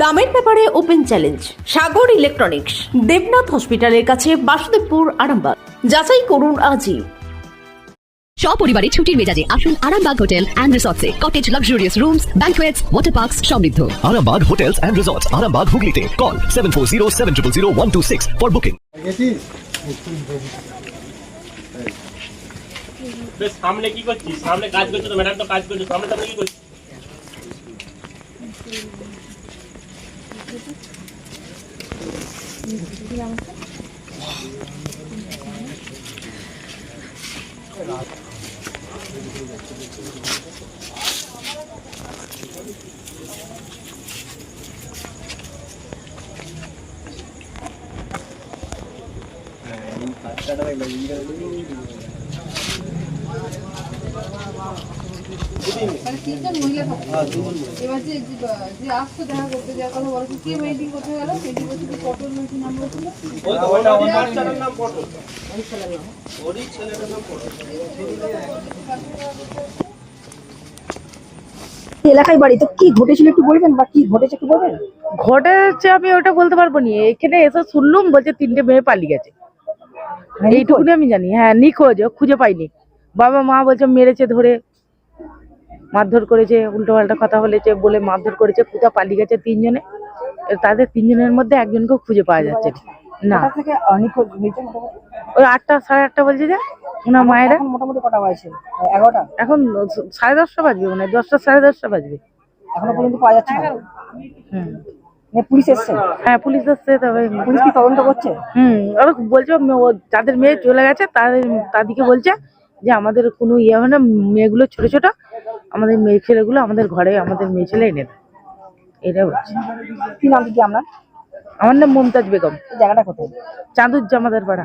দামের ব্যাপারে open challenge Sagar electronics Debnath হসপিটালের কাছে বাসুদেবপুর আরামবাগ। যাচাই করুন আজই। সপরিবারে ছুটির মেজাজে আসুন Arambagh hotel and রিসর্টসে। Cottage luxurious rooms banquets water parks সমৃদ্ধ। Arambag Hotels and Resorts, Arambag Hooghly Call 740 for booking. বেশ সামনে কি করছিস? সামনে কাজ করছ তো ম্যাডাম তো কাজ করছ সামনে সামনে কি করছিস মানে তিনজন মহিলা থাকে এবার যে যে- যে আসতো দেখা করতে যাওয়ার কথা বলো কে ওয়েডিং করতে গেল পেন্টিং করতে গিয়ে পটল নদী নাম বলছিল এলাকায় বাড়ি তো কি ঘটেছিল একটু বলবেন বা কি ঘটেছে একটু বলবেন? ঘটেছে আমি ওটা বলতে পারব নি। এখানে এসে শুনলুম বলছে তিনটে মেয়ে পালিয়ে গেছে। এইটুকুনি আমি জানি। হ্যাঁ নিখোঁজ খুঁজে পাইনি। বাবা মা বলছে মেরেছে ধরে। মারধর করেছে উল্টো পাল্টা কথা বলেছে বলে মারধর করেছে কোথা পালিয়ে গেছে তিনজনে। তাদের তিনজনের মধ্যে একজনকেও খুঁজে পাওয়া যাচ্ছে না। ওই আটটা সাড়ে আটটা বলছে যে ওনার মায়েরা। এখন মোটামুটি কটা বাজছে? এগারোটা? এখন সাড়ে দশটা বাজবে মানে দশটা সাড়ে দশটা বাজবে। এখনও পর্যন্ত পাওয়া যাচ্ছে না? হুম। মানে পুলিশ এসছে? হ্যাঁ পুলিশ তবে পুলিশ কি তদন্ত করছে? হুম ওরা বলছে যাদের মেয়ে চলে গেছে তাদের তাদেরকে বলছে যে আমাদের কোনো ইয়ে হবে না মেয়েগুলো ছোট ছোট আমাদের মেয়ে ছেলেগুলো আমাদের ঘরে আমাদের মেয়ে ছেলে এনে দেয়। এটা বলছে কি নাম কি আপনার? আমার নাম মমতাজ বেগম। জায়গাটা কোথায়? Chandur Jamadar Para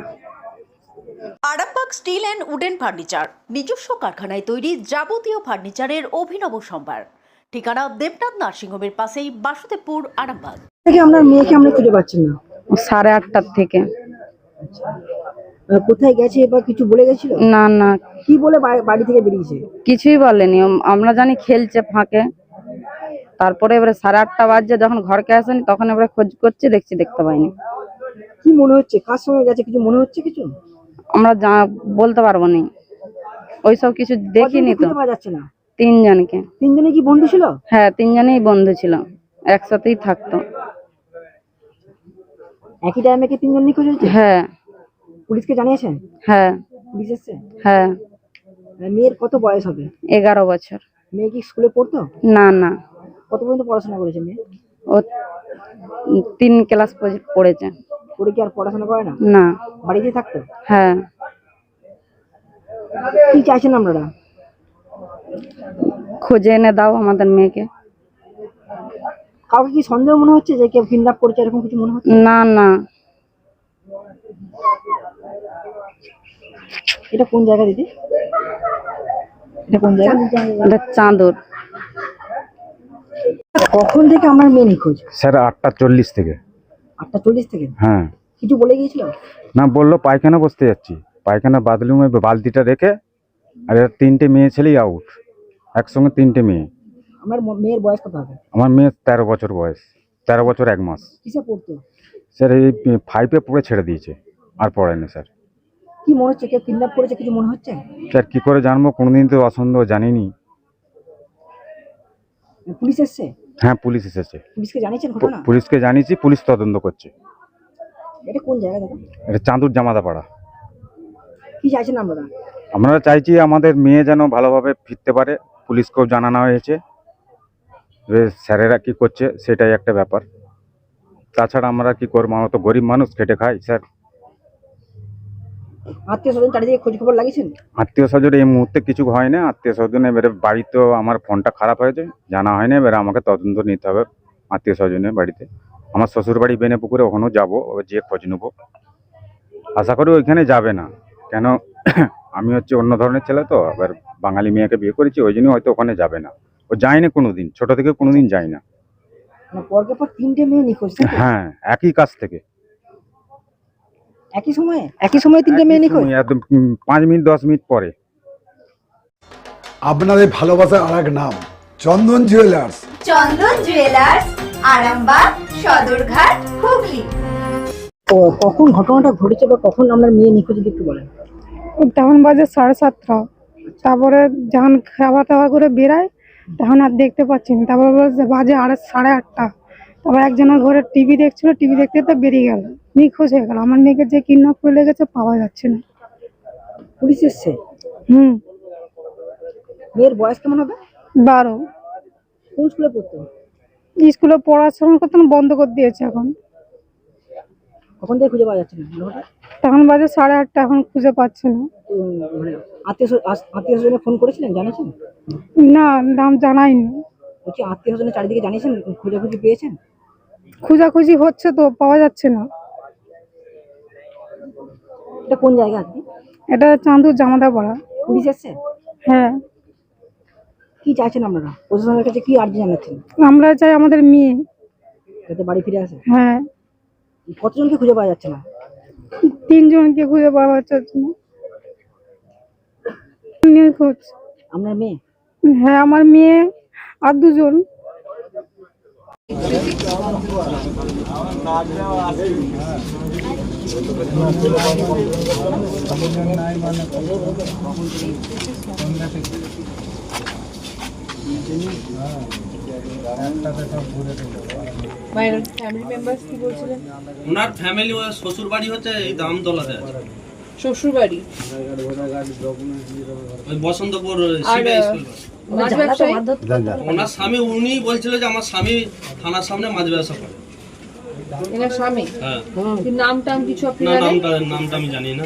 Arambagh steel and wooden furniture নিজস্ব কারখানায় তৈরি যাবতীয় ফার্নিচারের অভিনব সম্ভার। ঠিকানা দেবনাথ নার্সিংহোমের পাশেই বাসুদেবপুর আরামবাগ। থেকে আপনার মেয়েকে আমরা খুঁজে পাচ্ছি না। সাড়ে আটটার থেকে। আহ, কোথায় গেছে বা কিছু বলে গেছিল? না না। কি বলে বাড়ি থেকে বেরিয়েছে? কিছুই বলেনি। আমরা জানি খেলছে ফাঁকে। তারপরে এবারে সাড়ে আটটা বাজছে যখন ঘরকে আসেনি তখন এবারে খোঁজ করছে দেখছি দেখতে পাইনি। কি মনে হচ্ছে? কার সঙ্গে গেছে? কিছু মনে হচ্ছে কিছু? আমরা যা বলতে পারব না। ওইসব কিছু দেখিনি তো। যাচ্ছে না? তিনজনকে। তিনজনে কি বন্ধু ছিল? হ্যাঁ তিনজনেই বন্ধু ছিল। একসাথেই থাকতো। একই টাইমে কি তিনজন নিখোঁজ হয়েছে? হ্যাঁ। পুলিশকে জানিয়েছেন? হ্যাঁ। পুলিশ এসছে? হ্যাঁ। মেয়ের কত বয়স হবে? এগারো বছর। মেয়ে কি স্কুলে পড়তো? না না। কত পর্যন্ত পড়াশোনা করেছে মেয়ে? ও তিন ক্লাস পড়েছে। পড়ে কি আর পড়াশোনা করে না? না। বাড়িতে থাকতো? হ্যাঁ। কি চাইছেন আপনারা? খুঁজে এনে দাও আমাদের মেয়েকে। কাউকে কি সন্দেহ মনে হচ্ছে যে কেউ কিডন্যাপ করেছে এরকম কিছু মনে হচ্ছে? না না। এটা কোন জায়গা দিদি? এটা কোন জায়গা? এটা চাঁদুর। কখন থেকে আমার মেয়ে নিখোঁজ স্যার আটটা চল্লিশ থেকে। আটটা চল্লিশ থেকে? হ্যাঁ। কিছু বলে গিয়েছিল? না বলল পায়খানা বসতে যাচ্ছি। পায়খানা বাথরুমে বালতিটা রেখে আর এর তিনটে মেয়ে ছেলেই আউট একসঙ্গে তিনটে মেয়ে। আমার মেয়ের বয়স কত হবে? আমার মেয়ে তেরো বছর বয়স। তেরো বছর এক মাস। কিসে পড়তো? স্যার এই ফাইভে পড়ে ছেড়ে দিয়েছে। আর পড়েনি স্যার। কি মনে হচ্ছে? কেউ কিডন্যাপ করেছে? কিছু মনে হচ্ছে? স্যার কী করে জানব? কোনোদিন তো অসন্দেহ জানিনি। পুলিশ এসছে? হ্যাঁ পুলিশ এসেছে। পুলিশকে জানিয়েছেন ঘটনা? পুলিশকে জানিয়েছি পুলিশ তদন্ত করছে। এটা কোন জায়গা দাদা? এটা চাঁদুর জামাদা পাড়া কি চাইছেন আপনারা? আমরা চাইছি আমাদের মেয়ে যেন ভালোভাবে ফিরতে পারে। পুলিশকেও জানানো হয়েছে। স্যারেরা কি করছে সেটাই একটা ব্যাপার। তাছাড়া আমরা কি করব? আমরা তো গরিব মানুষ খেটে খাই স্যার। আত্মীয় স্বজন চারিদিকে খোঁজ খবর লাগিয়েছেন? আত্মীয় স্বজন এই মুহূর্তে কিছু হয় না আত্মীয় স্বজন এবারে বাড়িতেও আমার ফোনটা খারাপ হয়েছে জানা হয়নি। এবারে আমাকে তদন্ত নিতে হবে আত্মীয় স্বজনের বাড়িতে। আমার শ্বশুর বাড়ি বেনে পুকুরে ওখানেও যাব যেয়ে খোঁজ নেব। আশা করি ওইখানে যাবে না। কেন আমি হচ্ছে অন্য ধরনের ছেলে তো আবার বাঙালি মেয়েকে বিয়ে করেছি ওই জন্য হয়তো ওখানে যাবে না। ও যায়নি কোনোদিন ছোট থেকে কোনোদিন যায় না মানে পরকে পর তিনটে মেয়ে নিখোঁজ হ্যাঁ একই কাজ থেকে। একই সময়ে? একই সময়ে তিনটে মেয়ে নিখোঁজ? একদম পাঁচ মিনিট দশ মিনিট পরে। আপনাদের ভালোবাসার আর এক নাম চন্দন জুয়েলার্স। চন্দন জুয়েলার্স আরামবাগ সদরঘাট হুগলি। ও কখন ঘটনাটা ঘটেছে বা কখন আপনার মেয়ে নিখোঁজ যদি একটু বলেন? তখন বাজে সাড়ে সাতটা। তারপরে যখন খাওয়া দাওয়া করে বেরায় তখন আর দেখতে পাচ্ছি না। তারপরে বাজে আড়ে সাড়ে আটটা। তারপর একজনের ঘরে টিভি দেখছিল টিভি দেখতে তো বেরিয়ে গেল। নিখোঁজ হয়ে গেল। আমার মেয়েকে যে কিডন্যাপ করে লেগেছে পাওয়া যাচ্ছে না। পুলিশ এসছে? হুম। মেয়ের বয়স কেমন হবে? বারো। কোন স্কুলে পড়তো? স্কুলে পড়াশোনা করতে বন্ধ করে দিয়েছে এখন। কখন থেকে খুঁজে পাওয়া যাচ্ছে না? তখন বাজে সাড়ে আটটা এখন খুঁজে পাচ্ছে না। মানে আত্মীয় আত্মীয় স্বজনে ফোন করেছিলেন জানিয়েছেন না নাম জানাইনি। বলছি আত্মীয় স্বজনের চারিদিকে জানিয়েছেন খোঁজাখুঁজি পেয়েছেন? খোঁজাখুঁজি হচ্ছে তো পাওয়া যাচ্ছে না। এটা কোন জায়গা আপনি এটা চাঁদুর জামাদা পড়া। পুলিশ এসছে? হ্যাঁ। কি চাইছেন আপনারা? প্রশাসনের কাছে কি আর্জি জানাচ্ছেন? আমরা চাই আমাদের মেয়ে। যাতে বাড়ি ফিরে আসে। হ্যাঁ। কতজনকে খুঁজে পাওয়া যাচ্ছে না? তিনজনকে খুঁজে পাওয়া যাচ্ছে না। নিখোঁজ আপনার মেয়ে? হ্যাঁ আমার মেয়ে আর দুজন। ওনার ফ্যামিলি শ্বশুর বাড়ি হচ্ছে এই দামতলাতে আছে। শ্বশুর বাড়ি ওই বসন্তপুর ওনার স্বামী উনি বলছিল যে আমার স্বামী থানার সামনে মাছ ব্যবসা করে। এনার স্বামী। হ্যাঁ। নাম টাম কিছু আপনি না নামটা নামটা আমি জানি না?